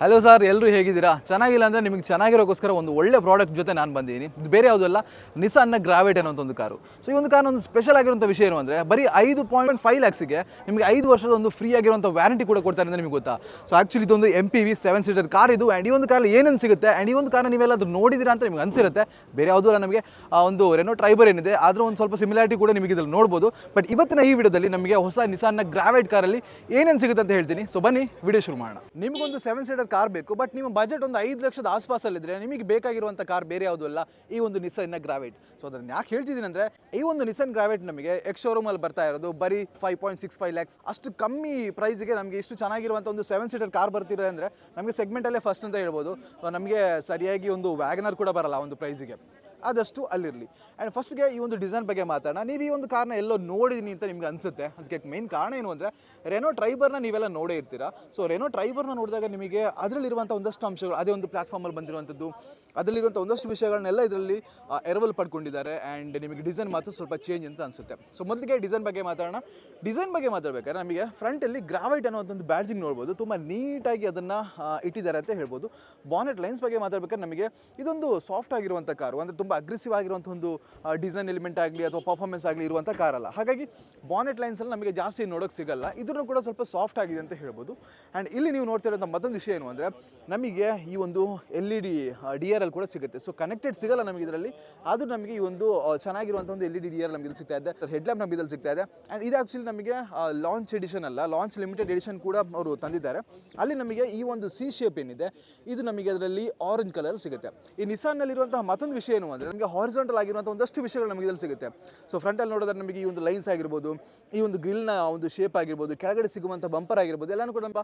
Hello sir ಎಲ್ಲರೂ ಹೇಗಿದ್ದೀರಾ? ಚೆನ್ನಾಗಿಲ್ಲ ಅಂದರೆ ನಿಮಗೆ ಚೆನ್ನಾಗಿರೋಕ್ಕೋಸ್ಕರ ಒಂದು ಒಳ್ಳೆ ಪ್ರಾಡಕ್ಟ್ ಜೊತೆ ನಾನು ಬಂದಿದ್ದೀನಿ. ಇದು ಬೇರೆ ಯಾವುದಲ್ಲ ನಿಸಾನ್ನ ಗ್ರಾವೇಟ್ ಅನ್ನೋ ಒಂದು ಕಾರು. ಸೊ ಈ ಒಂದು ಕಾರ್ ಒಂದು ಸ್ಪೆಷಲ್ ಆಗಿರುವಂಥ ವಿಷಯ ಏನು ಅಂದರೆ, ಬರೀ ಐದು ಪಾಯಿಂಟ್ ಫೈವ್ ಲ್ಯಾಕ್ಸಿಗೆ ನಿಮಗೆ ಐದು ವರ್ಷದ ಒಂದು ಫ್ರೀ ಆಗಿರುವಂಥ ವ್ಯಾರಂಟಿ ಕೂಡ ಕೊಡ್ತಾರೆ ಅಂದರೆ ನಿಮಗೆ ಗೊತ್ತಾ? ಸೊ ಆ್ಯಕ್ಚುಲಿ ಇದೊಂದು M P V seven seater car ಇದು ಆ್ಯಂಡ್ ಈ ಒಂದು ಕಾರಲ್ಲಿ ಏನೇನು ಸಿಗುತ್ತೆ ಆ್ಯಂಡ್ ಈ ಒಂದು ಕಾರನ್ನ ನೀವೆಲ್ಲ ಅದು ನೋಡಿದ್ದೀರಾ ಅಂತ ನಿಮಗೆ ಅನಿಸಿರುತ್ತೆ. ಬೇರೆ ಯಾವುದೂ ಅಲ್ಲ ನಮಗೆ ಒಂದು ರೆನೋ ಟ್ರೈಬರ್ ಏನಿದೆ, ಆದರೂ ಒಂದು ಸ್ವಲ್ಪ ಸಿಮಿಲಾರಿಟಿ ಕೂಡ ನಿಮಗೆ ಇದರಲ್ಲಿ ನೋಡ್ಬೋದು. ಬಟ್ ಇವತ್ತಿನ ಈ ವಿಡಿಯೋದಲ್ಲಿ ನಮಗೆ ಹೊಸ ನಿಸಾನ್ನ ಗ್ರಾವೇಟ್ ಕಾರಲ್ಲಿ ಏನೇನು ಸಿಗುತ್ತೆ ಅಂತ ಹೇಳ್ತೀನಿ. ಸೊ ಬನ್ನಿ, ವಿಡಿಯೋ ಶುರು ಮಾಡೋಣ. ನಿಮಗೊಂದು ಸೆವೆನ್ ಸೀಟರ್ ಕಾರ್ ಬೇಕು ಬಟ್ ನಿಮ್ಮ ಬಜೆಟ್ ಒಂದು ಐದು ಲಕ್ಷದ ಆಸ್ಪಾಸಲ್ಲಿದ್ದರೆ ನಿಮಗೆ ಬೇಕಾಗಿರುವಂಥ ಕಾರ್ ಬೇರೆ ಯಾವುದೂ ಅಲ್ಲ, ಈ ಒಂದು ನಿಸನ್ನ ಗ್ರಾವೇಟ್ ಸೊ ಅದನ್ನು ಯಾಕೆ ಹೇಳ್ತಿದ್ದೀನಿ ಅಂದರೆ ಈ ಒಂದು ನಿಸನ್ ಗ್ರಾವೇಟ್ ನಮಗೆ ಎಕ್ಸ್ ಶೋರೂಮಲ್ಲಿ ಬರ್ತಾ ಇರೋದು, ಬರೀ five point six five lakhs ಅಷ್ಟು ಕಮ್ಮಿ ಪ್ರೈಸ್ಗೆ ನಮಗೆ ಇಷ್ಟು ಚೆನ್ನಾಗಿರುವಂಥ ಒಂದು ಸೆವೆನ್ ಸೀಟರ್ ಕಾರ್ ಬರ್ತಿದೆ ಅಂದರೆ, ನಮಗೆ ಸೆಗ್ಮೆಂಟಲ್ಲೇ ಫಸ್ಟ್ ಅಂತ ಹೇಳ್ಬೋದು. ನಮಗೆ ಸರಿಯಾಗಿ ಒಂದು ವ್ಯಾಗನರ್ ಕೂಡ ಬರಲ್ಲ ಒಂದು ಪ್ರೈಸಿಗೆ ಆದಷ್ಟು ಅಲ್ಲಿರಲಿ. ಆ್ಯಂಡ್ ಫಸ್ಟ್ಗೆ ಈ ಒಂದು ಡಿಸೈನ್ ಬಗ್ಗೆ ಮಾತಾಡೋಣ. ನೀವು ಈ ಒಂದು ಕಾರ್ನ ಎಲ್ಲೋ ನೋಡಿದೀನಿ ಅಂತ ನಿಮ್ಗೆ ಅನಿಸುತ್ತೆ. ಅದಕ್ಕೆ ಮೇನ್ ಕಾರಣ ಏನು ಅಂದರೆ ರೆನೋ ಟ್ರೈಬರ್ನ ನೀವೆಲ್ಲ ನೋಡೇ ಇರ್ತೀರಾ. ಸೊ ರೆನೋ ಟ್ರೈಬರ್ನ ನೋಡಿದಾಗ ನಿಮಗೆ ಅದರಲ್ಲಿರುವಂಥ ಒಂದಷ್ಟು ಅಂಶಗಳು, ಅದೇ ಒಂದು ಪ್ಲಾಟ್ಫಾರ್ಮಲ್ಲಿ ಬಂದಿರುವಂಥದ್ದು, ಅದರಲ್ಲಿರುವಂಥ ಒಂದಷ್ಟು ವಿಷಯಗಳನ್ನೆಲ್ಲ ಇದರಲ್ಲಿ ಎರವಲ್ ಪಡ್ಕೊಂಡಿದ್ದಾರೆ. ಆ್ಯಂಡ್ ನಿಮಗೆ ಡಿಸೈನ್ ಮಾತ್ರ ಸ್ವಲ್ಪ ಚೇಂಜ್ ಅಂತ ಅನಿಸುತ್ತೆ. ಸೊ ಮೊದಲಿಗೆ ಡಿಸೈನ್ ಬಗ್ಗೆ ಮಾತಾಡೋಣ. ಡಿಸೈನ್ ಬಗ್ಗೆ ಮಾತಾಡಬೇಕಾದ್ರೆ ನಮಗೆ ಫ್ರಂಟಲ್ಲಿ ಗ್ರಾವೈಟ್ ಅನ್ನೋ ಒಂದು ಬ್ಯಾಡ್ಜಿಂಗ್ ನೋಡ್ಬೋದು. ತುಂಬ ನೀಟಾಗಿ ಅದನ್ನು ಇಟ್ಟಿದ್ದಾರೆ ಅಂತ ಹೇಳ್ಬೋದು. ಬಾನೆಟ್ ಲೈನ್ಸ್ ಬಗ್ಗೆ ಮಾತಾಡ್ಬೇಕಾದ್ರೆ ನಮಗೆ ಇದೊಂದು ಸಾಫ್ಟ್ ಆಗಿರುವಂಥ ಕಾರು. ಅಂದರೆ ತುಂಬ ಅಗ್ರೆಸಿವ್ ಆಗಿರುವಂಥ ಒಂದು ಡಿಸೈನ್ ಎಲಿಮೆಂಟ್ ಆಗಲಿ ಅಥವಾ ಪರ್ಫಾರ್ಮೆನ್ಸ್ ಆಗಲಿ ಇರುವಂಥ ಕಾರ್ ಅಲ್ಲ. ಹಾಗಾಗಿ ಬಾನೆಟ್ ಲೈನ್ಸಲ್ಲಿ ನಮಗೆ ಜಾಸ್ತಿ ನೋಡೋಕೆ ಸಿಗಲ್ಲ. ಇದನ್ನು ಕೂಡ ಸ್ವಲ್ಪ ಸಾಫ್ಟ್ ಆಗಿದೆ ಅಂತ ಹೇಳ್ಬೋದು. ಆ್ಯಂಡ್ ಇಲ್ಲಿ ನೀವು ನೋಡ್ತಿರೋಂಥ ಮತ್ತೊಂದು ವಿಷಯ ಏನು ಅಂದರೆ, ನಮಗೆ ಈ ಒಂದು L E D D R L ಕೂಡ ಸಿಗುತ್ತೆ. ಸೊ ಕನೆಕ್ಟೆಡ್ ಸಿಗಲ್ಲ ನಮಗೆ ಇದರಲ್ಲಿ. ಆದರೂ ನಮಗೆ ಈ ಒಂದು ಚೆನ್ನಾಗಿರುವಂಥ ಒಂದು L E D D R ನಮಗೆ ಇಲ್ಲಿ ಸಿಗ್ತಾ ಇದೆ. ಹೆಡ್ ಲ್ಯಾಂಪ್ ನಮಗೆ ಸಿಗ್ತಾ ಇದೆ. ಆ್ಯಂಡ್ ಇದು ಆ್ಯಕ್ಚುಲಿ ನಮಗೆ ಲಾಂಚ್ ಎಡಿಷನ್ ಅಲ್ಲ. ಲಾಂಚ್ ಲಿಮಿಟೆಡ್ ಎಡಿಷನ್ ಕೂಡ ಅವರು ತಂದಿದ್ದಾರೆ. ಅಲ್ಲಿ ನಮಗೆ ಈ ಒಂದು ಸಿ ಶೇಪ್ ಏನಿದೆ, ಇದು ನಮಗೆ ಅದರಲ್ಲಿ ಆರೆಂಜ್ ಕಲರ್ ಸಿಗುತ್ತೆ. ಈ ನಿಸಾನ್ನಲ್ಲಿರುವಂತಹ ಮತ್ತೊಂದು ವಿಷಯ ಏನು ಅಂದರೆ ನಮಗೆ ಹಾರಿಜಾಂಟಲ್ ಆಗಿರುವಂಥ ಒಂದಷ್ಟು ವಿಷಯಗಳು ನಮಗೆ ಇದರಲ್ಲಿ ಸಿಗುತ್ತೆ. ಸೊ ಫ್ರಂಟಲ್ಲಿ ನೋಡಿದ್ರೆ ನಮಗೆ ಈ ಒಂದು ಲೈನ್ಸ್ ಆಗಿರ್ಬೋದು, ಈ ಒಂದು ಗ್ರಿಲ್ನ ಒಂದು ಶೇಪ್ ಆಗಿರ್ಬೋದು, ಕೆಳಗಡೆ ಸಿಗುವಂಥ ಬಂಪರ್ ಆಗಿರ್ಬೋದು, ಎಲ್ಲನೂ ಕೂಡ ನಮ್ಮ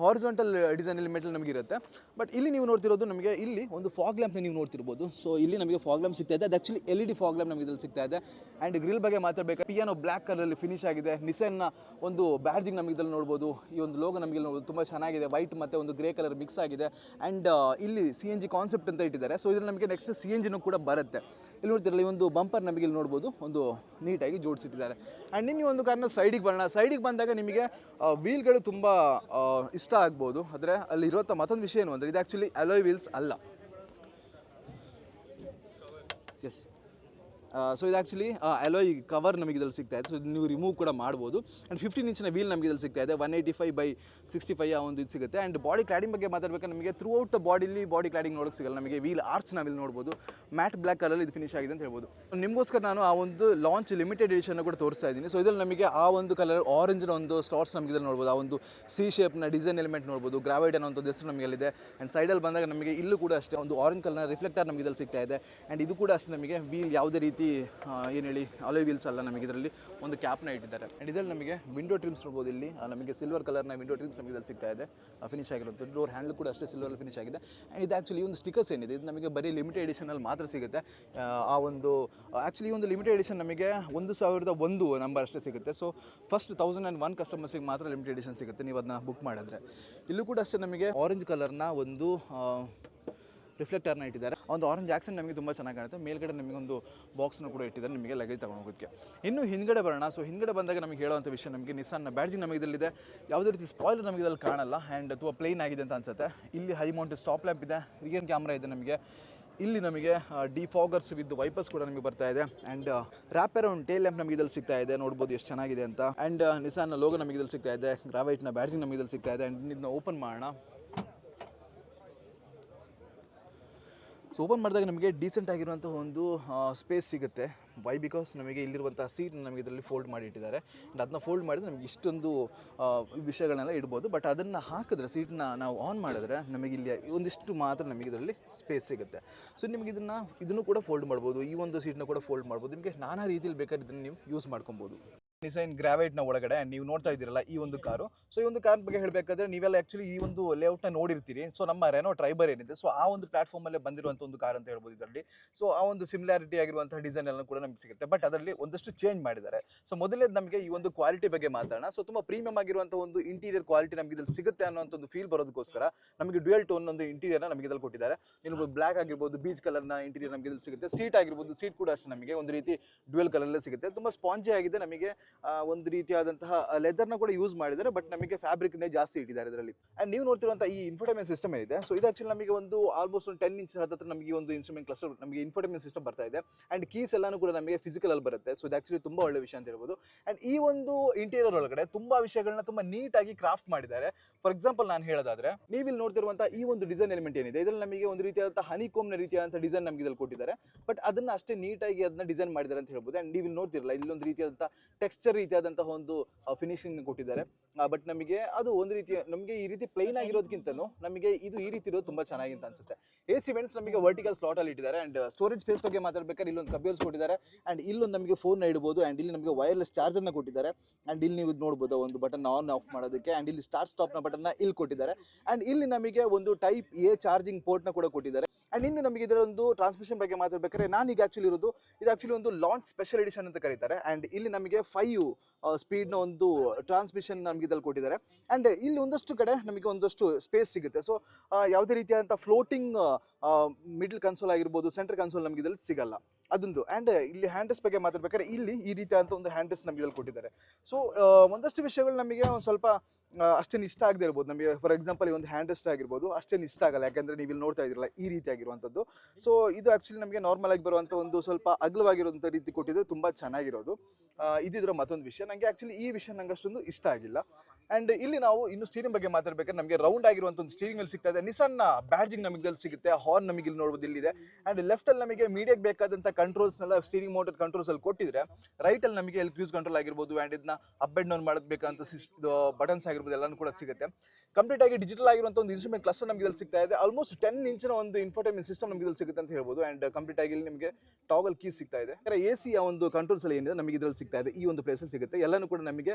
ಹಾರಿಜಾಂಟಲ್ ಡಿಸೈನ್ ನಮಗೆ ಇರುತ್ತೆ. ಬಟ್ ಇಲ್ಲಿ ನೀವು ನೋಡ್ತಿರೋದು ನಮಗೆ ಇಲ್ಲಿ ಒಂದು ಫಾಗ್ ಲ್ಯಾಂಪ್ನ ನೀವು ನೋಡ್ತಿರ್ಬೋದು. ಸೊ ಇಲ್ಲಿ ನಮಗೆ ಫಾಗ್ ಲ್ಯಾಂಪ್ ಸಿಗ್ತಾ ಇದೆ. ಅದು actually L E D fog lamp ನಮಗೆ ಇದರಲ್ಲಿ ಸಿಗ್ತಾ ಇದೆ. ಆ್ಯಂಡ್ ಗ್ರಿಲ್ ಬಗ್ಗೆ ಮಾತಾಡಬೇಕು ಪಿಯಾನೋ ಬ್ಲ್ಯಾಕ್ ಕಲರಲ್ಲಿ ಫಿನಿಶ್ ಆಗಿದೆ. ನಿಸನ್ನ ಒಂದು ಬ್ಯಾಡ್ಜಿಂಗ್ ನಮಗೆ ಇದ್ರಲ್ಲಿ ನೋಡ್ಬೋದು. ಈ ಒಂದು ಲೋಗೋ ನಮಗೆ ನೋಡ್ಬೋದು. ತುಂಬ ಚೆನ್ನಾಗಿದೆ. ವೈಟ್ ಮತ್ತು ಒಂದು ಗ್ರೇ ಕಲರ್ ಮಿಕ್ಸ್ ಆಗಿದೆ. ಆ್ಯಂಡ್ ಇಲ್ಲಿ ಸಿ ಎನ್ ಜಿ ಕಾನ್ಸೆಪ್ಟ್ ಅಂತ ಇಟ್ಟಿದ್ದಾರೆ. ಸೊ ಇದರಲ್ಲಿ ನಮಗೆ ನೆಕ್ಸ್ಟ್ ಸಿ ಎನ್ ಜಿನೂ ಕೂಡ ಬರುತ್ತೆ. ಇಲ್ಲಿ ನೋಡ್ತಿರಲ್ಲ, ಈ ಒಂದು ಬಂಪರ್ ನಮಗೆ ಇಲ್ಲಿ ನೋಡ್ಬೋದು, ಒಂದು ನೀಟಾಗಿ ಜೋಡಿಸಿಟ್ಟಿದ್ದಾರೆ. ಆ್ಯಂಡ್ ಇನ್ನು ಒಂದು ಕಾರನ್ನ ಸೈಡಿಗೆ ಬರೋಣ. ಸೈಡಿಗೆ ಬಂದಾಗ ನಿಮಗೆ ವೀಲ್ಗಳು ತುಂಬ ಇಷ್ಟ ಆಗ್ಬೋದು. ಆದರೆ ಅಲ್ಲಿ ಇರುವಂಥ ಮತ್ತೊಂದು ವಿಷಯ ಏನು ಅಂದರೆ, ಇದು ಆ್ಯಕ್ಚುಲಿ ಅಲೋಯ್ ವೀಲ್ಸ್ ಅಲ್ಲ. ಎಸ್ ಸೊ ಇದು ಆ್ಯಕ್ಚುಲಿ ಅಲೋಯ್ ಕವರ್ ನಮಗೆ ಇದರಲ್ಲಿ ಸಿಗ್ತಾ ಇದೆ. ಸೊ ನೀವು ರಿಮೂವ್ ಕೂಡ ಮಾಡ್ಬೋದು. ಆ್ಯಂಡ್ ಫಿಫ್ಟೀನ್ ಇಂಚಿನ ವೀಲ್ ನಮಗೆ ಇದರಲ್ಲಿ ಸಿಗ್ತಾ ಇದೆ. One eighty five by sixty five ಆ ಒಂದು ಇದು ಸಿಗುತ್ತೆ. ಆ್ಯಂಡ್ ಬಾಡಿ ಕ್ಲಾಡಿಂಗ್ ಬಗ್ಗೆ ಮಾತಾಡಬೇಕು ನಮಗೆ ಥ್ರೂ ಔಟ್ ಬಾಡಿಲಿ ಬಾಡಿ ಕ್ಲಾಡಿಂಗ್ ನೋಡೋಕೆ ಸಿಗಲ್ಲ. ನಮಗೆ ವೀಲ್ ಆರ್ಚ್ ನಾವಿಲ್ಲಿ ನೋಡ್ಬೋದು. ಮ್ಯಾಟ್ ಬ್ಲ್ಯಾಕ್ ಕಲರ್ ಇದು ಫಿನಿಶ್ ಆಗಿದೆ ಅಂತ ಹೇಳ್ಬೋದು. ನಿಮಗೋಸ್ಕರ ನಾನು ಆ ಒಂದು ಲಾಂಚ್ ಲಿಮಿಟೆಡ್ ಎಡಿಷನ್ ಕೂಡ ತೋರಿಸ್ತಾ ಇದ್ದೀನಿ. ಸೊ ಇದರಲ್ಲಿ ನಮಗೆ ಆ ಒಂದು ಕಲರ್ ಆರೆಂಜ್ನ ಒಂದು ಸ್ಟಾರ್ಸ್ ನಮಗೆ ಇದ್ರಲ್ಲಿ ನೋಡ್ಬೋದು. ಆ ಒಂದು ಸಿ ಶೇಪ್ನ ಡಿಸೈನ್ ಎಲಿಮೆಂಟ್ ನೋಡ್ಬೋದು. ಗ್ರಾವೈಡ್ ಅನ್ನೋ ಒಂದು ಹೆಸರು ನಮಗೆ ಅಲ್ಲಿದೆ. ಆ್ಯಂಡ್ ಸೈಡಲ್ಲಿ ಬಂದಾಗ ನಮಗೆ ಇಲ್ಲೂ ಕೂಡ ಅಷ್ಟೇ ಒಂದು ಆರೆಂಜ್ ಕಲರ್ನ ರಿಫ್ಲೆಕ್ಟರ್ ನಮಗೆ ಇದರಲ್ಲಿ ಸಿಗ್ತಾ ಇದೆ. ಆ್ಯಂಡ್ ಇದು ಕೂಡ ಅಷ್ಟೇ ನಮಗೆ ವೀಲ್ ಯಾವುದೇ ರೀತಿ ಏನು ಹೇಳಿ ಅಲೋ ವೀಲ್ಸ್ ಅಲ್ಲ ನಮಗೆ ಇದರಲ್ಲಿ ಒಂದು ಕ್ಯಾಪ್ನ ಇಟ್ಟಿದ್ದಾರೆ. ಆ್ಯಂಡ್ ಇದರಲ್ಲಿ ನಮಗೆ ವಿಂಡೋ ಟ್ರಿಮ್ಸ್ ನೋಡ್ಬೋದು ಇಲ್ಲಿ. ನಮಗೆ ಸಿಲ್ವರ್ ಕಲರ್ನ ವಿಂಡೋ ಟ್ರಿಮ್ಸ್ ನಮಗೆ ಇದರಲ್ಲಿ ಸಿಗ್ತಾ ಇದೆ. ಫಿನಿಶ್ ಆಗಿರುತ್ತೆ ಡೋರ್ ಹ್ಯಾಂಡಲ್ ಕೂಡ ಅಷ್ಟೇ ಸಿಲ್ವರ್ ಫಿನಿಶ್ ಆಗಿದೆ. ಆ್ಯಂಡ್ ಇದು ಆ್ಯಕ್ಚುಲಿ ಒಂದು ಸ್ಟಿಕರ್ಸ್ ಏನಿದೆ. ಇದು ನಮಗೆ ಬರೀ ಲಿಮಿಟೆಡ್ ಎಡಿಷನಲ್ಲಿ ಮಾತ್ರ ಸಿಗುತ್ತೆ. ಆ, ಒಂದು ಆ್ಯಕ್ಚುಲಿ ಒಂದು ಲಿಮಿಟೆಡ್ ಎಡಿಷನ್ ನಮಗೆ ಒಂದು ಸಾವಿರದ ಒಂದು ನಂಬರ್ ಅಷ್ಟೇ ಸಿಗುತ್ತೆ. So first thousand and one ಕಸ್ಟಮರ್ಸಿಗೆ ಮಾತ್ರ ಲಿಮಿಟೆಡ್ ಎಡಿಷನ್ ಸಿಗುತ್ತೆ. ನೀವು ಅದನ್ನ ಬುಕ್ ಮಾಡಿದ್ರೆ. ಇಲ್ಲೂ ಕೂಡ ಅಷ್ಟೇ ನಮಗೆ ಆರೆಂಜ್ ಕಲರ್ನ ಒಂದು ರಿಫ್ಲೆಕ್ಟರ್ನ ಇಟ್ಟಿದ್ದಾರೆ. ಒಂದು ಆರೆಂಜ್ ಆಕ್ಸನ್ ನಮಗೆ ತುಂಬ ಚೆನ್ನಾಗಿ ಕಾಣುತ್ತೆ. ಮೇಲ್ಗಡೆ ನಮಗೆ ಒಂದು ಬಾಕ್ಸ್ನ ಕೂಡ ಇಟ್ಟಿದ್ದಾರೆ. ನಿಮಗೆ ಲಗೇಜ್ ತಗೊಂಡು ಇನ್ನು ಹಿಂದ್ಗಡೆ ಬರೋಣ. ಸೊ ಹಿಂದ್ಗಡೆ ಬಂದಾಗ ನಮಗೆ ಹೇಳುವಂಥ ವಿಷಯ ನಮಗೆ ನಿಸಾನ್ನ ಬ್ಯಾಡ್ಜಿ ನಮಗೆ ಇದರಲ್ಲಿದೆ. ಯಾವುದೇ ರೀತಿ ಸ್ಪಾಯ್ಲ್ ನಮಗೆ ಇದರಲ್ಲಿ ಕಾಣಲ್ಲ. ಆ್ಯಂಡ್ ತುಂಬ ಪ್ಲೇನ್ ಆಗಿದೆ ಅಂತ ಅನ್ಸುತ್ತೆ. ಇಲ್ಲಿ ಹೈ ಮೌಂಟ್ ಸ್ಟಾಪ್ ಲ್ಯಾಂಪ್ ಇದೆ. ರಿಯನ್ ಕ್ಯಾಮ್ರಾ ಇದೆ ನಮಗೆ. ಇಲ್ಲಿ ನಮಗೆ ಡಿಫಾಗರ್ಸ್ ವಿತ್ ವೈಪರ್ಸ್ ಕೂಡ ನಮಗೆ ಬರ್ತಾ ಇದೆ. And wrap around tail lamp ನಮಗೆ ಇದರಲ್ಲಿ ಸಿಗ್ತಾ ಇದೆ. ನೋಡ್ಬೋದು ಎಷ್ಟು ಚೆನ್ನಾಗಿದೆ ಅಂತ. ಆ್ಯಂಡ್ ನಿಸಾನ್ನ ಲೋಗೋ ನಮಗೆ ಇದರಲ್ಲಿ ಸಿಗ್ತಾ ಇದೆ. ಗ್ರಾವೈಟ್ನ ಬ್ಯಾಡ್ಜಿಂಗ್ ನಮಗೆ ಇದರಲ್ಲಿ ಸಿಗ್ತಾ ಇದೆ. ಆ್ಯಂಡ್ ಇದನ್ನ ಓಪನ್ ಮಾಡೋಣ. ಸೊ ಓಪನ್ ಮಾಡಿದಾಗ ನಮಗೆ ಡೀಸೆಂಟ್ ಆಗಿರುವಂಥ ಒಂದು ಸ್ಪೇಸ್ ಸಿಗುತ್ತೆ. ವೈ ಬಿಕಾಸ್ ನಮಗೆ ಇಲ್ಲಿರುವಂಥ ಸೀಟ್ ನಮಗೆ ಇದರಲ್ಲಿ ಫೋಲ್ಡ್ ಮಾಡಿ ಇಟ್ಟಿದ್ದಾರೆ. ಆ್ಯಂಡ್ ಅದನ್ನ ಫೋಲ್ಡ್ ಮಾಡಿದ್ರೆ ನಮಗೆ ಇಷ್ಟೊಂದು ವಿಷಯಗಳನ್ನೆಲ್ಲ ಇಡ್ಬೋದು. ಬಟ್ ಅದನ್ನು ಹಾಕಿದ್ರೆ ಸೀಟನ್ನ ನಾವು ಆನ್ ಮಾಡಿದ್ರೆ ನಮಗೆ ಇಲ್ಲಿ ಒಂದಿಷ್ಟು ಮಾತ್ರ ನಮಗೆ ಇದರಲ್ಲಿ ಸ್ಪೇಸ್ ಸಿಗುತ್ತೆ. ಸೊ ನಿಮಗೆ ಇದನ್ನು ಇದನ್ನು ಕೂಡ ಫೋಲ್ಡ್ ಮಾಡ್ಬೋದು. ಈ ಒಂದು ಸೀಟನ್ನ ಕೂಡ ಫೋಲ್ಡ್ ಮಾಡ್ಬೋದು. ನಿಮಗೆ ನಾನಾ ರೀತಿಯಲ್ಲಿ ಬೇಕಾದ್ರೆ ಇದನ್ನು ನೀವು ಯೂಸ್ ಮಾಡ್ಕೊಬೋದು. ಡಿಸೈನ್ ಗ್ರಾವೈಟ್ನ ಒಳಗಡೆ, ನೀವು ನೋಡ್ತಾ ಇದ್ದೀರಲ್ಲ ಈ ಒಂದು ಕಾರು. ಸೊ ಈ ಒಂದು ಕಾರ್ ಬಗ್ಗೆ ಹೇಳಬೇಕಾದ್ರೆ ನೀವೆಲ್ಲ ಆ್ಯಕ್ಚುಲಿ ಈ ಒಂದು ಲೇಔಟ್ನ ನೋಡಿರ್ತೀರಿ. ಸೊ ನಮ್ಮ ರೆನೋ ಟ್ರೈಬರ್ ಏನಿದೆ ಸೊ ಆ ಒಂದು ಪ್ಲಾಟ್ಫಾರ್ಮಲ್ಲೇ ಬಂದಿರುವಂಥ ಒಂದು ಕಾರ್ ಅಂತ ಹೇಳ್ಬೋದು ಇದರಲ್ಲಿ. ಸೊ ಆ ಒಂದು ಸಿಮಿಲಾರಿಟಿ ಆಗಿರುವಂತಹ ಡಿಸೈನ್ ಎಲ್ಲ ಕೂಡ ನಮಗೆ ಸಿಗುತ್ತೆ. ಬಟ್ ಅದರಲ್ಲಿ ಒಂದಷ್ಟು ಚೇಂಜ್ ಮಾಡಿದ್ದಾರೆ. ಸೊ ಮೊದಲೇ ನಮಗೆ ಈ ಒಂದು ಕ್ವಾಲಿಟಿ ಬಗ್ಗೆ ಮಾತಾಡೋಣ. ಸೊ ತುಂಬ ಪ್ರೀಮಿಯಂ ಆಗಿರುವಂಥ ಒಂದು ಇಂಟೀರಿಯರ್ ಕ್ವಾಲಿಟಿ ನಮಗೆ ಇದ್ರಲ್ಲಿ ಸಿಗುತ್ತೆ ಅನ್ನೋ ಒಂದು ಫೀಲ್ ಬರೋದಕ್ಕೋಸ್ಕರ ನಮಗೆ ಡ್ಯುಯಲ್ ಟೋನ್ ಒಂದು ಇಂಟೀರಿಯರ್ನ ನಮಗೆ ಇದ್ರಲ್ಲಿ ಕೊಟ್ಟಿದ್ದಾರೆ. ಇನ್ನು ಬ್ಲ್ಯಾಕ್ ಆಗಿರ್ಬೋದು ಬೀಚ್ ಕಲರ್ನ ಇಂಟೀರಿಯರ್ ನಮಗೆ ಇದ್ರಲ್ಲಿ ಸಿಗುತ್ತೆ. ಸೀಟ್ ಆಗಿರ್ಬೋದು ಸೀಟ್ ಕೂಡ ಅಷ್ಟೇ ನಮಗೆ. ಒಂದು ರೀತಿ ಡ್ಯುಯಲ್ ಕಲರ್ಲೇ ಸಿಗುತ್ತೆ. ತುಂಬ ಸ್ಪಾಂಜಿ ಆಗಿದೆ ನಮಗೆ. ಒಂದು ರೀತಿಯಾದಂತಹ ಲೆದರ್ನ ಕೂಡ ಯೂಸ್ ಮಾಡಿದ್ದಾರೆ ಬಟ್ ನಮಗೆ ಫ್ಯಾಬ್ರಿಕ್ನೇ ಜಾಸ್ತಿ ಇಟ್ಟಿದ್ದಾರೆ ಇದರಲ್ಲಿ. ಆ್ಯಂಡ್ ನೀವು ನೋಡ್ತಿರುವಂಥ ಈ ಇನ್ಫೋಟೈನ್ಮೆಂಟ್ ಸಿಸ್ಟಮ್ ಏನಿದೆ ಸೊ ಇದು ಆಕ್ಚುಲಿ ನಮಗೆ ಒಂದು ಆಲ್ಮೋಸ್ಟ್ ಒಂದು ಟೆನ್ ಇಂಚ್ ಹತ್ತಿರ ನಮಗೆ ಒಂದು ಇನ್ಸ್ಟ್ರೂಮೆಂಟ್ ಕ್ಲಸ್ಟರ್ ನಮಗೆ ಇನ್ಫೋಟೈನ್ಮೆಂಟ್ ಸಿಸ್ಟಮ್ ಬರ್ತಾ ಇದೆ. ಆ್ಯಂಡ್ ಕೀಸ್ ಎಲ್ಲಾನು ಕೂಡ ನಮಗೆ ಫಿಸಿಕಲ್ ಅಲ್ಲಿ ಬರುತ್ತೆ ಸೊ ಇದು ಆಕ್ಚುಲಿ ತುಂಬ ಒಳ್ಳೆ ವಿಷಯ ಅಂತ ಹೇಳ್ಬೋದು. ಆ್ಯಂಡ್ ಈ ಒಂದು ಇಂಟೀರಿಯರ್ ಒಳಗಡೆ ತುಂಬಾ ವಿಷಯಗಳನ್ನ ತುಂಬ ನೀಟಾಗಿ ಕ್ರಾಫ್ಟ್ ಮಾಡಿದ್ದಾರೆ. ಫಾರ್ ಎಕ್ಸಾಂಪಲ್ ನಾನು ಹೇಳೋದಾದ್ರೆ ನೀವು ಇಲ್ಲಿ ನೋಡ್ತಿರುವಂಥ ಈ ಒಂದು ಡಿಸೈನ್ ಎಲಿಮೆಂಟ್ ಏನಿದೆ, ಇದರಲ್ಲಿ ನಮಗೆ ಒಂದು ರೀತಿಯಾದಂಥ ಹನಿ ಕೋಮ್ನ ರೀತಿಯಾದಂಥ ಡಿಸೈನ್ ನಮಗೆ ಇದರಲ್ಲಿ ಕೊಟ್ಟಿದ್ದಾರೆ. ಬಟ್ ಅದನ್ನ ಅಷ್ಟೇ ನೀಟಾಗಿ ಅದನ್ನ ಡಿಸೈನ್ ಮಾಡಿದ್ದಾರೆ ಅಂತ ಹೇಳ್ಬೋದು. ಆ್ಯಂಡ್ ನೀವು ಇಲ್ಲಿ ನೋಡ್ತಿರಲ್ಲ, ಇಲ್ಲೊಂದು ರೀತಿಯಾದಂಥ ಟೆಕ್ಸ್ಚರ್ ರೀತಿಯಾದಂತಹ ಒಂದು ಫಿನಿಶಿಂಗ್ ಕೊಟ್ಟಿದ್ದಾರೆ. ಬಟ್ ನಮಗೆ ಅದು ಒಂದು ರೀತಿಯ ನಮಗೆ ಈ ರೀತಿ ಪ್ಲೈನ್ ಆಗಿರೋದಕ್ಕಿಂತಲೂ ನಮಗೆ ಇದು ಈ ರೀತಿ ಇರೋದು ತುಂಬಾ ಚೆನ್ನಾಗಿ ಅಂತ ಅನ್ಸುತ್ತೆ. ಎ ಸಿ ವೆಂಟ್ಸ್ ನಮಗೆ ವರ್ಟಿಕಲ್ ಸ್ಲಾಟ್ ಅಲ್ಲಿ ಇಟ್ಟಿದ್ದಾರೆ ಅಂಡ್ ಸ್ಟೋರೇಜ್ ಫೇಸ್ ಬಗ್ಗೆ ಮಾತಾಡಬೇಕಾದ್ರೆ ಇಲ್ಲೊಂದು ಕಬ್ಬಿಯರ್ಸ್ ಕೊಟ್ಟಿದ್ದಾರೆ ಅಂಡ್ ಇಲ್ಲೊಂದು ನಮಗೆ ಫೋನ್ ಇಡಬಹುದು ಅಂಡ್ ಇಲ್ಲಿ ನಮಗೆ ವೈರ್ಲೆಸ್ ಚಾರ್ಜರ್ನ ಕೊಟ್ಟಿದ್ದಾರೆ ಅಂಡ್ ಇಲ್ಲಿ ನೀವು ನೋಡಬಹುದು ಒಂದು ಬಟನ್ ಆನ್ ಆಫ್ ಮಾಡೋದಕ್ಕೆ ಅಂಡ್ ಇಲ್ಲಿ ಸ್ಟಾರ್ಟ್ ಸ್ಟಾಪ್ನ ಬಟನ್ನ ಇಲ್ಲಿ ಕೊಟ್ಟಿದ್ದಾರೆ ಅಂಡ್ ಇಲ್ಲಿ ನಮಗೆ ಒಂದು ಟೈಪ್ ಎ ಚಾರ್ಜಿಂಗ್ ಪೋರ್ಟ್ನ ಕೂಡ ಕೊಟ್ಟಿದ್ದಾರೆ. ಅಂಡ್ ಇನ್ನು ನಮಗೆ ಇದರ ಒಂದು ಟ್ರಾನ್ಸ್ಮಿಷನ್ ಬಗ್ಗೆ ಮಾತಾಡ್ಬೇಕಾದ್ರೆ ನಾನು ಈಗ ಆಕ್ಚುಲಿ ಇರೋದು, ಇದು ಆಕ್ಚುಲಿ ಒಂದು ಲಾಂಚ್ ಸ್ಪೆಷಲ್ ಎಡಿಷನ್ ಅಂತ ಕರೀತಾರೆ ಅಂಡ್ ಇಲ್ಲಿ ನಮಗೆ ಫೈವ್ ಸ್ಪೀಡ್ನ ಒಂದು ಟ್ರಾನ್ಸ್ಮಿಷನ್ ನಮಗೆ ಇದ್ರಲ್ಲಿ ಕೊಟ್ಟಿದ್ದಾರೆ. ಆ್ಯಂಡ್ ಇಲ್ಲಿ ಒಂದಷ್ಟು ಕಡೆ ನಮಗೆ ಒಂದಷ್ಟು ಸ್ಪೇಸ್ ಸಿಗುತ್ತೆ. ಸೊ ಯಾವುದೇ ರೀತಿಯಾದಂಥ ಫ್ಲೋಟಿಂಗ್ ಮಿಡ್ಲ್ ಕನ್ಸೋಲ್ ಆಗಿರ್ಬೋದು ಸೆಂಟರ್ ಕನ್ಸೋಲ್ ನಮಗೆ ಇದ್ರಲ್ಲಿ ಸಿಗಲ್ಲ. ಅದೊಂದು. ಆ್ಯಂಡ್ ಇಲ್ಲಿ ಹ್ಯಾಂಡ್ರೆಸ್ ಬಗ್ಗೆ ಮಾತಾಡ್ಬೇಕಾದ್ರೆ ಇಲ್ಲಿ ಈ ರೀತಿಯಾದಂಥ ಒಂದು ಹ್ಯಾಂಡ್ರೆಸ್ ನಮಗೆ ಕೊಟ್ಟಿದ್ದಾರೆ. ಸೊ ಒಂದಷ್ಟು ವಿಷಯಗಳು ನಮಗೆ ಒಂದು ಸ್ವಲ್ಪ ಆ, ಅಷ್ಟೇನು ಇಷ್ಟ ಆಗದೆ ಇರ್ಬೋದು. ನಮಗೆ ಫಾರ್ ಎಕ್ಸಾಂಪಲ್ ಈ ಒಂದು ಹ್ಯಾಂಡಸ್ ಆಗಿರ್ಬೋದು ಅಷ್ಟೇನು ಇಷ್ಟ ಆಗಲ್ಲ. ಯಾಕಂದರೆ ನೀವು ಇಲ್ಲಿ ನೋಡ್ತಾ ಇದ್ರಲ್ಲ ಈ ರೀತಿಯಾಗಿರುವಂಥದ್ದು. ಸೊ ಇದು ಆ್ಯಕ್ಚುಲಿ ನಮಗೆ ನಾರ್ಮಲ್ ಆಗಿ ಬರುವಂಥ ಒಂದು ಸ್ವಲ್ಪ ಅಗಲವಾಗಿರುವಂಥ ರೀತಿ ಕೊಟ್ಟಿದ್ದು ತುಂಬ ಚೆನ್ನಾಗಿರೋದು. ಇದಿದ್ರ ಮತ್ತೊಂದು ವಿಷಯ. ನನಗೆ ಆ್ಯಕ್ಚುಲಿ ಈ ವಿಷಯ ನಂಗೆ ಅಷ್ಟೊಂದು ಇಷ್ಟ ಆಗಿಲ್ಲ. ಆ್ಯಂಡ್ ಇಲ್ಲಿ ನಾವು ಇನ್ನು ಸ್ಟೀರಿಂಗ್ ಬಗ್ಗೆ ಮಾತಾಡ್ಬೇಕಾದ್ರೆ ನಮಗೆ ರೌಂಡ್ ಆಗಿರುವಂಥ ಒಂದು ಸ್ಟೀರಿಂಗ್ ಅಲ್ಲಿ ಸಿಗ್ತಾ ಇದೆ. ನಿಸನ್ನ ಬ್ಯಾಡ್ಜಿಂಗ್ ನಮಗೆ ಸಿಗುತ್ತೆ. ಹಾರ್ನ್ ನಮಗೆ ಇಲ್ಲಿ ನೋಡ್ಬೋದು ಇಲ್ಲಿದೆ. ಆ್ಯಂಡ್ ಲೆಫ್ಟಲ್ಲಿ ನಮಗೆ ಮೀಡಿಯಾಗೆ ಬೇಕಾದಂಥ ಕಂಟ್ರೋಲ್ಸ್ನೆಲ್ಲ ಸ್ಟೀರಿಂಗ್ ಮೋಟರ್ ಕಂಟ್ರೋಲ್ಸ್ ಅಲ್ಲಿ ಕೊಟ್ಟಿದ್ರೆ ರೈಟಲ್ಲಿ ನಮಗೆ ಎಲ್ ಕ್ಯೂಸ್ ಕಂಟ್ರೋಲ್ ಆಗಿರ್ಬೋದು ಆ್ಯಂಡ್ ಇದನ್ನ ಅಪ್ ಆ್ಯಂಡ್ ಡೌನ್ ಮಾಡಬೇಕಂತ ಬಟನ್ಸ್ ಆಗಿರ್ಬೋದು, ಎಲ್ಲನೂ ಕೂಡ ಸಿಗುತ್ತೆ. ಕಂಪ್ಲೀಟ್ ಆಗಿ ಡಿಜಿಟಲ್ ಆಗಿರುವಂಥ ಒಂದು ಇನ್ಸ್ಟ್ರೂಮೆಂಟ್ ಕ್ಲಸ್ಟರ್ ನಮಗೆ ಇಲ್ಲಿ ಸಿಗ್ತಾ ಇದೆ. ಆಲ್ಮೋಸ್ಟ್ ಟೆನ್ ಇಂಚಿನ ಒಂದು ಇನ್ಫೋಟೈನ್ಮೆಂಟ್ ಸಿಸ್ಟಮ್ ನಮಗೆ ಇಲ್ಲಿ ಸಿಗುತ್ತೆ ಅಂತ ಹೇಳ್ಬೋದು ಆ್ಯಂಡ್ ಕಂಪ್ಲೀಟ್ ಆಗಿ ನಿಮಗೆ ಟಾಗಲ್ ಕೀ ಸಿಗ್ತಾ ಇದೆ. ಎ ಸಿಯ ಒಂದು ಕಂಟ್ರೋಲ್ಸ್ ಅಲ್ಲಿ ಏನಿದೆ, ನಮಗೆ ಇದರಲ್ಲಿ ಸಿಗ್ತಾ ಇದೆ. ಈ ಒಂದು ಪ್ಲೇಸಲ್ಲಿ ಸಿಗುತ್ತೆ. ಎಲ್ಲನೂ ಕೂಡ ನಮಗೆ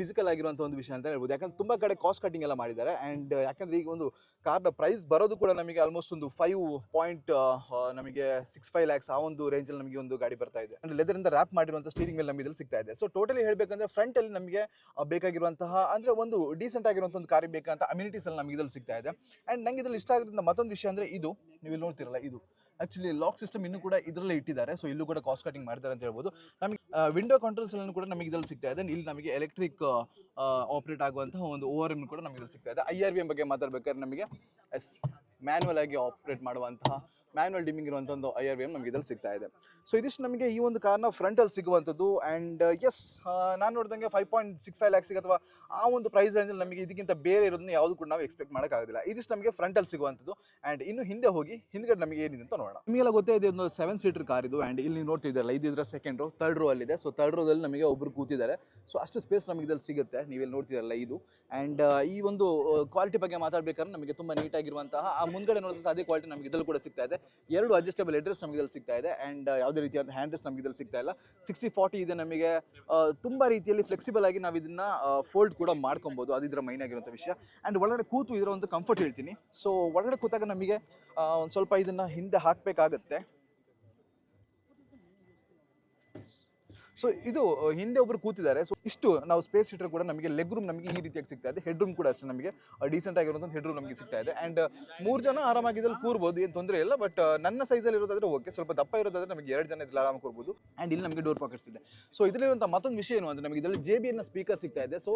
ಫಿಸಿಕಲ್ ಆಗಿರುವಂಥ ಒಂದು ವಿಷಯ ಅಂತ ಹೇಳ್ಬೋದು. ಯಾಕಂದ್ರೆ ತುಂಬ ಕಡೆ ಕಾಸ್ಟ್ ಕಟಿಂಗ್ ಎಲ್ಲ ಮಾಡಿದ್ದಾರೆ. ಆ್ಯಂಡ್ ಯಾಕಂದ್ರೆ ಈಗ ಒಂದು ಕಾರ್ನ ಪ್ರೈಸ್ ಬರೋದು ಕೂಡ ನಮಗೆ ಆಲ್ಮೋಸ್ಟ್ ಒಂದು ಫೈವ್ ಪಾಯಿಂಟ್ ನಮಗೆ ಸಿಕ್ಸ್ ಫೈವ್ ಲ್ಯಾಕ್ಸ್ ಆ ಒಂದು ರೇಂಜಲ್ಲಿ ನಮಗೆ ಒಂದು ಗಾಡಿ ಬರ್ತಾ ಇದೆ. ಅಂದ್ರೆ ಲೆದರ್ ಇಂದ ರ್ಯಾಪ್ ಮಾಡಿರುವಂಥ ಸ್ಟೀರಿಂಗ್ ಮೇಲೆ ನಮಗೆ ಸಿಗ್ತಾ ಇದೆ. ಸೊ ಟೋಟಲಿ ಹೇಳಬೇಕಂದ್ರೆ ಫ್ರಂಟ್ ಅಲ್ಲಿ ನಮಗೆ ಬೇಕಾಗಿರುವಂತಹ, ಅಂದ್ರೆ ಒಂದು ಡೀಸೆಂಟ್ ಆಗಿರುವಂಥ ಒಂದು ಕಾರಿ ಬೇಕಂತ ಅಮ್ಯುನಿಟೀಸ್ ಅಲ್ಲಿ ನಮಗೆ ಇದ್ರಲ್ಲಿ ಸಿಗ್ತಾ ಇದೆ. ಅಂಡ್ ನಂಗೆ ಇದ್ರಲ್ಲಿ ಇಷ್ಟ ಆಗಿರೋದ್ರಿಂದ ಮತ್ತೊಂದು ವಿಷಯ ಅಂದ್ರೆ ಇದು. ನೀವು ಇಲ್ಲಿ ನೋಡ್ತಿರಲ್ಲ ಇದು. ಆಕ್ಚುಲಿ ಲಾಕ್ ಸಿಸ್ಟಮ್ ಇನ್ನು ಕೂಡ ಇದರಲ್ಲೇ ಇಟ್ಟಿದ್ದಾರೆ. ಸೊ ಇಲ್ಲೂ ಕೂಡ ಕಾಸ್ಟ್ ಕಟಿಂಗ್ ಮಾಡಿದ್ದಾರೆ ಅಂತ ಹೇಳ್ಬೋದು. ನಮಗೆ ವಿಂಡೋ ಕಂಟ್ರೋಲ್ಸ್ ಕೂಡ ನಮಗೆ ಇದ್ರಲ್ಲಿ ಸಿಗ್ತಾ ಇದೆ. ಇಲ್ಲಿ ನಮಗೆ ಎಲೆಕ್ಟ್ರಿಕ್ ಆಪರೇಟ್ ಆಗುವಂತಹ ಒಂದು ಓವರ್ ಎಂ ಕೂಡ ನಮಗೆ ಸಿಗ್ತಾ ಇದೆ. ಐ ಆರ್ ವಿ ಬಗ್ಗೆ ಮಾತಾಡ್ಬೇಕಾದ್ರೆ ನಮಗೆ ಎಸ್ ಮ್ಯಾನ್ಯಲ್ ಆಗಿ ಆಪರೇಟ್ ಮಾಡುವಂತಹ ಮ್ಯಾನ್ಯಲ್ ಡಿಮಿಂಗ್ ಇರುವಂಥ ಒಂದು ಐ ಆರ್ ವಿ ಎಂ ನಮಗೆ ಇದರಲ್ಲಿ ಸಿಗ್ತಾ ಇದೆ. ಸೊ ಇದಿಷ್ಟು ನಮಗೆ ಈ ಒಂದು ಕಾರ್ನ ಫ್ರಂಟಲ್ಲಿ ಸಿಗುವಂಥದ್ದು ಆ್ಯಂಡ್ ಎಸ್ ನಾನು ನೋಡಿದಂಗೆ ಫೈವ್ ಪಾಯಿಂಟ್ ಸಿಕ್ಸ್ ಫೈವ್ ಲ್ಯಾಕ್ಸಿಗೆ ಅಥವಾ ಆ ಒಂದು ಪ್ರೈಸ್ ರೇಂಜಲ್ಲಿ ನಮಗೆ ಇದಕ್ಕಿಂತ ಬೇರೆ ಇರೋದನ್ನ ಯಾವುದು ಕೂಡ ನಾವು ಎಕ್ಸ್ಪೆಕ್ಟ್ ಮಾಡೋಕ್ಕಾಗೋದಿಲ್ಲ ಇದಿಷ್ಟು ನಮಗೆ ಫ್ರಂಟಲ್ಲಿ ಸಿಗುವಂಥದ್ದು ಆ್ಯಂಡ್ ಇನ್ನು ಹಿಂದೆ ಹೋಗಿ ಹಿಂದ್ಗಡೆ ನಮಗೆ ಏನಿದೆ ಅಂತ ನೋಡೋಣ. ನಿಮಗೆಲ್ಲ ಗೊತ್ತೇ ಇದೆ ಒಂದು ಸೆವೆನ್ ಸೀಟರ್ ಕಾರ್ ಇದು ಆ್ಯಂಡ್ ಇಲ್ಲಿ ನೀವು ನೋಡ್ತಿದ್ದೀರಲ್ಲ ಇದಿದ್ರೆ ಸೆಕೆಂಡ್ ರೋ ತರ್ಡ್ ರೋ ಅಲ್ಲಿದೆ. ಸೊ ತರ್ಡ್ ರೋದಲ್ಲಿ ನಮಗೆ ಒಬ್ಬರು ಕೂತಿದ್ದಾರೆ. ಸೊ ಅಷ್ಟು ಸ್ಪೇಸ್ ನಮಗೆ ಇದ್ರಲ್ಲಿ ಸಿಗುತ್ತೆ. ನೀವೆಲ್ಲಿ ನೋಡ್ತಿರಲ್ಲ ಇದು ಆ್ಯಂಡ್ ಈ ಒಂದು ಕ್ವಾಲಿಟಿ ಬಗ್ಗೆ ಮಾತಾಡಬೇಕಾದ್ರೆ ನಮಗೆ ತುಂಬ ನೀಟಾಗಿರುವಂತಹ ಆ ಮುಂದ್ಗಡೆ ನೋಡಿದಂಥ ಅದೇ ಕ್ವಾಲಿಟಿ ನಮಗೆ ಇದರಲ್ಲಿ ಕೂಡ ಸಿಗ್ತಾ ಇದೆ. ಎರಡು ಅಡ್ಜಸ್ಟಬಲ್ ಅಡ್ರೆಸ್ ನಮಗೆ ಇದ್ರಲ್ಲಿ ಸಿಗ್ತಾ ಇದೆ. ಆ್ಯಂಡ್ ಯಾವುದೇ ರೀತಿಯಾದ ಹ್ಯಾಂಡ್ರೆಸ್ ನಮಗೆ ಇದರಲ್ಲಿ ಸಿಗ್ತಾ ಇಲ್ಲ. ಸಿಕ್ಸ್ಟಿ ಫಾರ್ಟಿ ಇದೆ ನಮಗೆ. ಆ, ತುಂಬ ರೀತಿಯಲ್ಲಿ ಫ್ಲೆಕ್ಸಿಬಲ್ ಆಗಿ ನಾವು ಇದನ್ನ ಫೋಲ್ಡ್ ಕೂಡ ಮಾಡ್ಕೊಬೋದು. ಅದು ಇದರ ಮೈನ್ ಆಗಿರುವಂಥ ವಿಷಯ. ಆ್ಯಂಡ್ ಒಳಗಡೆ ಕೂತು ಇದರ ಒಂದು ಕಂಫರ್ಟ್ ಹೇಳ್ತೀನಿ. ಸೊ ಒಳಗಡೆ ಕೂತಾಗ ನಮಗೆ ಒಂದು ಸ್ವಲ್ಪ ಇದನ್ನ ಹಿಂದೆ ಹಾಕಬೇಕಾಗತ್ತೆ. ಸೊ ಇದು ಹಿಂದೆ ಒಬ್ರು ಕೂತಿದ್ದಾರೆ. ಸೊ ಇಷ್ಟು ನಾವು ಸ್ಪೇಸ್ ಇಟ್ಟರೆ ಕೂಡ ನಮಗೆ ಲೆಗ್ ರೂಮ್ ನಮಗೆ ಈ ರೀತಿಯಾಗಿ ಸಿಗ್ತಾ ಇದೆ. ಹೆಡ್ ರೂಮ್ ಕೂಡ ಅಷ್ಟೇ ನಮಗೆ ಡೀಸೆಂಟ್ ಆಗಿರುವಂಥ ಹೆಡ್ ರೂಮ್ ನಮಗೆ ಸಿಗ್ತಾ ಇದೆ. ಆ್ಯಂಡ್ ಮೂರು ಜನ ಆರಾಮಾಗಿ ಇದ್ರಲ್ಲಿ ಕೂರ್ಬೋದು, ಏನು ತೊಂದರೆ ಇಲ್ಲ. ಬಟ್ ನನ್ನ ಸೈಜಲ್ಲಿ ಇರೋದಾದ್ರೆ ಓಕೆ ಸ್ವಲ್ಪ ದಪ್ಪ ಇರೋದಾದ್ರೆ ನಮಗೆ ಎರಡು ಜನ ಇದ್ರಲ್ಲಿ ಆರಾಮಾಗಿ ಕೂರ್ಬೋದು. ಆ್ಯಂಡ್ ಇಲ್ಲಿ ನಮಗೆ ಡೋರ್ ಪಾಕೆಟ್ಸ್ ಇದೆ. ಸೊ ಇದರಲ್ಲಿರುವಂಥ ಮತ್ತೊಂದು ವಿಷಯ ಏನು ಅಂದರೆ ನಮಗೆ ಇದರಲ್ಲಿ ಜೆ ಬಿ ಎನ್ನ ಸ್ಪೀಕರ್ ಸಿಗ್ತಾ ಇದೆ. ಸೊ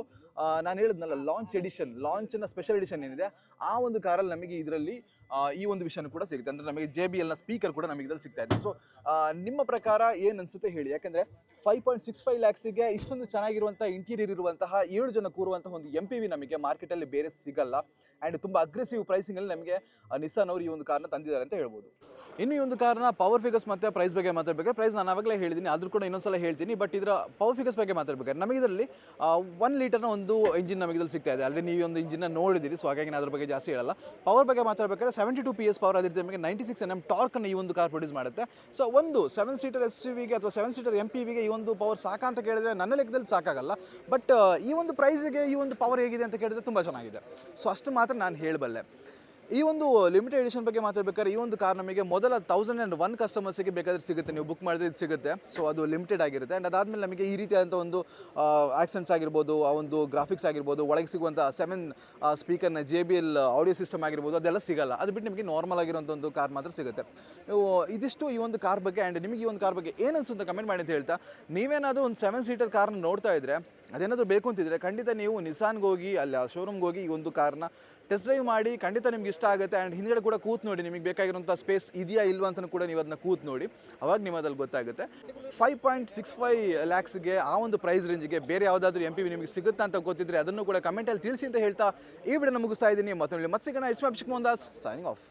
ನಾನು ಹೇಳಿದ್ನಲ್ಲ ಲಾಂಚ್ ಎಡಿಷನ್ ಲಾಂಚನ್ನ ಸ್ಪೆಷಲ್ ಎಡಿಷನ್ ಏನಿದೆ, ಆ ಒಂದು ಕಾರಲ್ಲಿ ನಮಗೆ ಇದರಲ್ಲಿ ಈ ಒಂದು ವಿಷಯನೂ ಕೂಡ ಸಿಗುತ್ತೆ. ಅಂದರೆ ನಮಗೆ ಜೆ ಬಿ ಎಲ್ನ ಸ್ಪೀಕರ್ ಕೂಡ ನಮಗೆ ಇದರಲ್ಲಿ ಸಿಗ್ತಾ ಇದೆ. ಸೊ ನಿಮ್ಮ ಪ್ರಕಾರ ಏನು ಅನ್ಸುತ್ತೆ ಹೇಳಿ? ಯಾಕೆಂದರೆ ಪಾಯಿಂಟ್ ಸಿಕ್ಸ್ ಫೈವ್ ಲ್ಯಾಕ್ಸಿಗೆ ಇಷ್ಟೊಂದು ಚೆನ್ನಾಗಿರುವಂಥ ಇಂಟೀರಿಯರ್ ಇರುವಂತಹ ಏಳು ಜನ ಕೂರುವಂತಹ ಒಂದು ಎಂ ಪಿ ವಿ ನಮಗೆ ಮಾರ್ಕೆಟಲ್ಲಿ ಬೇರೆ ಸಿಗಲ್ಲ. ಆ್ಯಂಡ್ ತುಂಬ ಅಗ್ರೆಸಿವ್ ಪ್ರೈಸಿಂಗಲ್ಲಿ ನಮಗೆ ನಿಸಾನ್ ಅವರು ಈ ಒಂದು ಕಾರನ್ನ ತಂದಿದ್ದಾರೆ ಅಂತ ಹೇಳ್ಬೋದು. ಇನ್ನು ಈ ಒಂದು ಕಾರನ್ನ ಪವರ್ ಫಿಗರ್ಸ್ ಮತ್ತು ಪ್ರೈಸ್ ಬಗ್ಗೆ ಮಾತಾಡಬೇಕಾದ್ರೆ ಪ್ರೈಸ್ ನಾನು ಆವಾಗಲೇ ಹೇಳಿದ್ದೀನಿ, ಆದರೂ ಕೂಡ ಇನ್ನೊಂದ್ಸಲ ಹೇಳ್ತೀನಿ. ಬಟ್ ಇದರ ಪವರ್ ಫಿಗರ್ಸ್ ಬಗ್ಗೆ ಮಾತಾಡ್ಬೇಕಾದ್ರೆ, ನಮಗೆ ಇದರಲ್ಲಿ ಒನ್ ಲೀಟರ್ನ ಒಂದು ಇಂಜಿನ್ ನಮಗೆ ಇದ್ರಲ್ಲಿ ಸಿಗ್ತಾ ಇದೆ. ಆಲ್ರೆಡಿ ನೀವು ಒಂದು ಇಂಜಿನ್ನ ನೋಡಿದ್ದೀರಿ ಸೊ ಹಾಗಾಗಿ ಅದ್ರ ಬಗ್ಗೆ ಜಾಸ್ತಿ ಹೇಳಲ್ಲ. ಪವರ್ ಬಗ್ಗೆ ಮಾತಾಡಬೇಕಾದ್ರೆ seventy two P S power ಅದಿರುತ್ತೆ ನಮಗೆ ನೈಂಟಿ ಸಿಕ್ಸ್ ಎನ್ ಎಂ ಈ ಒಂದು ಕಾರ್ ಪ್ರೊಡ್ಯೂಸ್ ಮಾಡುತ್ತೆ. ಸೊ ಒಂದು ಸೆವೆನ್ ಸೀಟರ್ ಎಸ್ ಸಿ ವಿಗೆ ಅಥವಾ ಸೆವೆನ್ ಸೀಟರ್ ಎಂ ಪಿ ವಿಗೆ ಈ ಒಂದು ಪವರ್ ಸಾಕಾ ಅಂತ ಕೇಳಿದ್ರೆ ನನ್ನ ಲೆಕ್ಕದಲ್ಲಿ ಸಾಕಾಗಲ್ಲ. ಬಟ್ ಈ ಒಂದು ಪ್ರೈಸಿಗೆ ಈ ಒಂದು ಪವರ್ ಹೇಗಿದೆ ಅಂತ ಕೇಳಿದ್ರೆ ತುಂಬ ಚೆನ್ನಾಗಿದೆ. ಸೊ ಅಷ್ಟು ಮಾತ್ರ ನಾನು ಹೇಳಬಲ್ಲೆ. ಈ ಒಂದು ಲಿಮಿಟೆಡ್ ಎಡಿಷನ್ ಬಗ್ಗೆ ಮಾತಾಡ್ಬೇಕಾದ್ರೆ ಈ ಒಂದು ಕಾರ್ ನಮಗೆ ಮೊದಲ ತೌಸಂಡ್ ಆ್ಯಂಡ್ ಒನ್ ಕಸ್ಟಮರ್ಸಿಗೆ ಬೇಕಾದ್ರೆ ಸಿಗುತ್ತೆ. ನೀವು ಬುಕ್ ಮಾಡಿದ್ರೆ ಇದು ಸಿಗುತ್ತೆ. ಸೊ ಅದು ಲಿಮಿಟೆಡ್ ಆಗಿರುತ್ತೆ. ಆ್ಯಂಡ್ ಅದಾದಮೇಲೆ ನಮಗೆ ಈ ರೀತಿಯಾದಂಥ ಒಂದು ಆಕ್ಸೆಂಟ್ಸ್ ಆಗಿರ್ಬೋದು, ಆ ಒಂದು ಗ್ರಾಫಿಕ್ಸ್ ಆಗಿರ್ಬೋದು, ಒಳಗೆ ಸಿಗುವಂಥ seven ಸ್ಪೀಕರ್ನ J B L audio system ಆಗಿರ್ಬೋದು, ಅದೆಲ್ಲ ಸಿಗಲ್ಲ. ಅದು ಬಿಟ್ಟು ನಿಮಗೆ ನಾರ್ಮಲ್ ಆಗಿರೋಂಥ ಒಂದು ಕಾರ್ ಮಾತ್ರ ಸಿಗುತ್ತೆ. ನೀವು ಇದಿಷ್ಟು ಈ ಒಂದು ಕಾರ್ ಬಗ್ಗೆ ಆ್ಯಂಡ್ ನಿಮಗೆ ಈ ಒಂದು ಕಾರ್ ಬಗ್ಗೆ ಏನು ಅನ್ಸುತ್ತೆ ಕಮೆಂಟ್ ಮಾಡಿ ಅಂತ ಹೇಳ್ತಾ, ನೀವೇನಾದರೂ ಒಂದು ಸೆವೆನ್ ಸೀಟರ್ ಕಾರ್ನ ನೋಡ್ತಾ ಇದ್ರೆ ಅದೇನಾದರೂ ಬೇಕು ಅಂತಿದ್ರೆ ಖಂಡಿತ ನೀವು ನಿಸಾನ್ಗೆ ಹೋಗಿ, ಅಲ್ಲಿ ಆ ಶೋರೂಮ್ಗೆ ಹೋಗಿ ಈ ಒಂದು ಕಾರ್ನ ಟೆಸ್ಟ್ ಡ್ರೈವ್ ಮಾಡಿ ಖಂಡಿತ ನಿಮ್ಗೆ ಇಷ್ಟ ಆಗುತ್ತೆ ಆ್ಯಂಡ್ ಹಿಂದ್ಗಡೆ ಕೂಡ ಕೂತ್ ನೋಡಿ, ನಿಮಗೆ ಬೇಕಾಗಿರುವಂಥ ಸ್ಪೇಸ್ ಇದೆಯಾ ಇಲ್ವಾ ಅಂತ ಕೂಡ ನೀವು ಅದನ್ನ ಕೂತ್ ನೋಡಿ. ಅವಾಗ ನಿಮ್ಮ ಅದ್ರಲ್ಲಿ ಗೊತ್ತಾಗುತ್ತೆ ಫೈವ್ ಪಾಯಿಂಟ್ ಸಿಕ್ಸ್ ಫೈವ್ ಲ್ಯಾಕ್ಸ್ಗೆ ಆ ಒಂದು ಪ್ರೈಸ್ ರೇಂಜ್ಗೆ ಬೇರೆ ಯಾವುದಾದ್ರೂ ಎಂ ಪಿ ನಿಮಗೆ ಸಿಗುತ್ತಾ ಅಂತ ಗೊತ್ತಿದ್ರೆ ಅದನ್ನು ಕೂಡ ಕಮೆಂಟಲ್ಲಿ ತಿಳಿಸಿ ಅಂತ ಹೇಳ್ತಾ ಈ ವಿಡಿಯೋ ಮುಗಿಸ್ತಾ ಇದ್ದೀನಿ. ಮತ್ತೊಂದು ಮತ್ತೆ ಸಿಗೋಣ it's my Mohan Das signing off